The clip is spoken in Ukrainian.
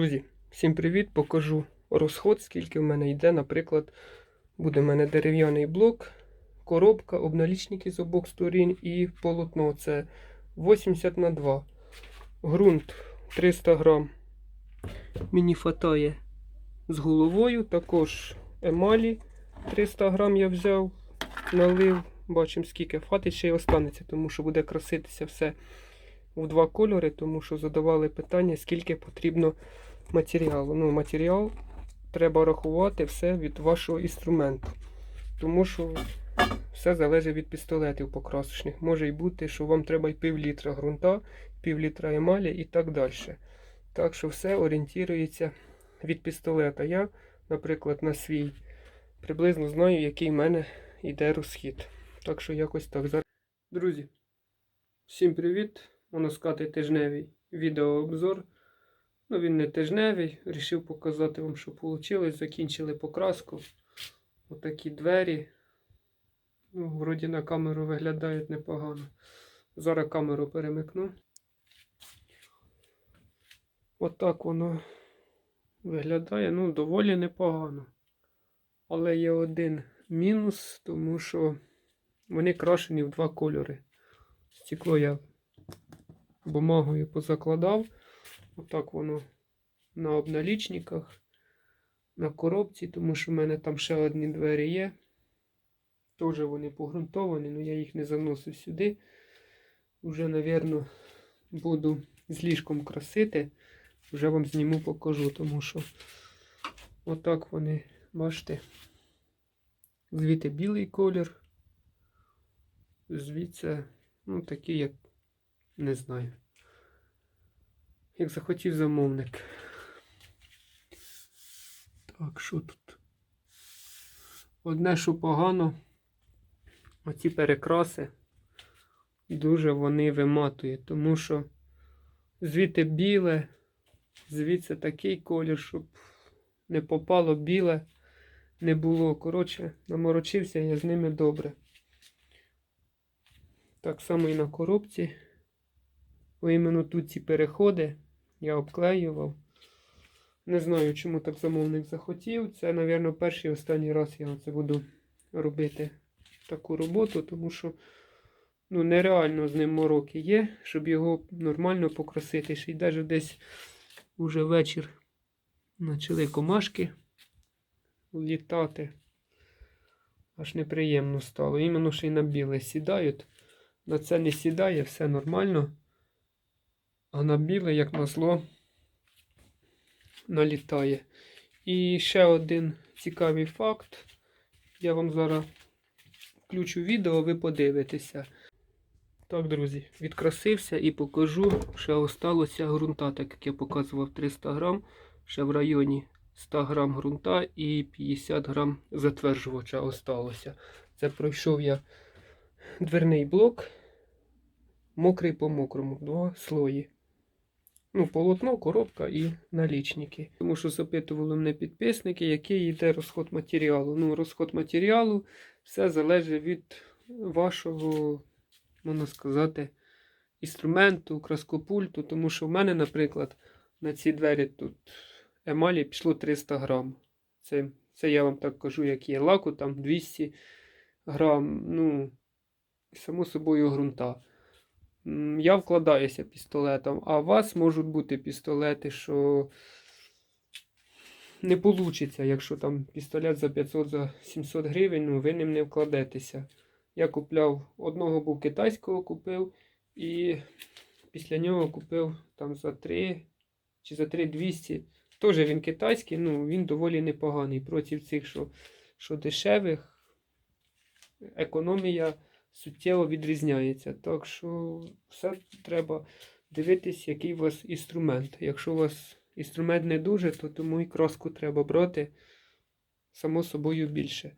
Друзі, всім привіт! Покажу розход, скільки в мене йде. Наприклад, буде в мене дерев'яний блок, коробка, обналічники з обох сторін і полотно. Це 80 на 2. Грунт 300 грам. Мені фатає з головою. Також емалі 300 грам я взяв, налив. Бачимо, скільки фатить ще й останеться, тому що буде краситися все в два кольори, тому що задавали питання, скільки потрібно матеріалу. Ну, матеріал треба рахувати все від вашого інструменту. Тому що все залежить від пістолетів покрасочних. Може й бути, що вам треба й пів літра ґрунта, пів літра емалі і так далі. Так що все орієнтується від пістолета. Я, наприклад, на свій приблизно знаю, який в мене йде розхід. Так що якось так. Друзі, всім привіт! Можна сказати, тижневий відеообзор. Ну, він не тижневий. Рішив показати вам, що вийшло. Закінчили покраску. Отакі двері. Ну, вроді на камеру виглядають непогано. Зараз камеру перемикну. Отак воно виглядає. Ну, доволі непогано. Але є один мінус, тому що вони крашені в два кольори. Стекло я бумагою позакладав. Отак воно на обналічниках, на коробці, тому що в мене там ще одні двері є. Теж вони погрунтовані, але я їх не заносив сюди. Вже, мабуть, буду з ліжком красити. Вже вам зніму покажу, тому що отак вони, бачите, звідти білий колір, звідси, ну, такий, як не знаю. Як захотів замовник. Так, що тут? Одне, що погано, оці перекраси дуже вони виматують, тому що звідти біле, звідси такий колір, щоб не попало біле, не було. Коротше, наморочився я з ними добре. Так само і на коробці. Бо іменно тут ці переходи я обклеював. Не знаю, чому так замовник захотів. Це, мабуть, перший і останній раз я це буду робити таку роботу, тому що ну, нереально з ним мороки є, щоб його нормально покрасити. Ще й навіть десь уже вечір почали комашки літати. Аж неприємно стало. Іменно що й на біле сідають. На це не сідає, все нормально. А на біле, як назло, налітає. І ще один цікавий факт. Я вам зараз включу відео, ви подивитеся. Так, друзі, відкрасився і покажу, ще осталося ґрунта, так як я показував 300 грам, ще в районі 100 грам ґрунта і 50 грам затверджувача осталося. Це пройшов я дверний блок, мокрий по мокрому, два слої. Ну, полотно, коробка і налічники. Тому що запитували мене підписники, який йде розход матеріалу. Ну, розход матеріалу все залежить від вашого, можна сказати, інструменту, краскопульту. Тому що в мене, наприклад, на ці двері тут емалі пішло 300 грам. Це, це я вам так кажу, як є лаку, там 200 грам. Ну, само собою ґрунта. Я вкладаюся пістолетом, а у вас можуть бути пістолети, що не вийде, якщо там пістолет за 500 за 700 гривень, ну ви ним не вкладетеся. Я купляв одного був китайського купив, і після нього купив там за 3 чи за 3200. Теж він китайський, ну він доволі непоганий. Проти цих, що, що дешевих, економія суттєво відрізняється. Так що все треба дивитись, який у вас інструмент. Якщо у вас інструмент не дуже, то тому і краску треба брати само собою більше.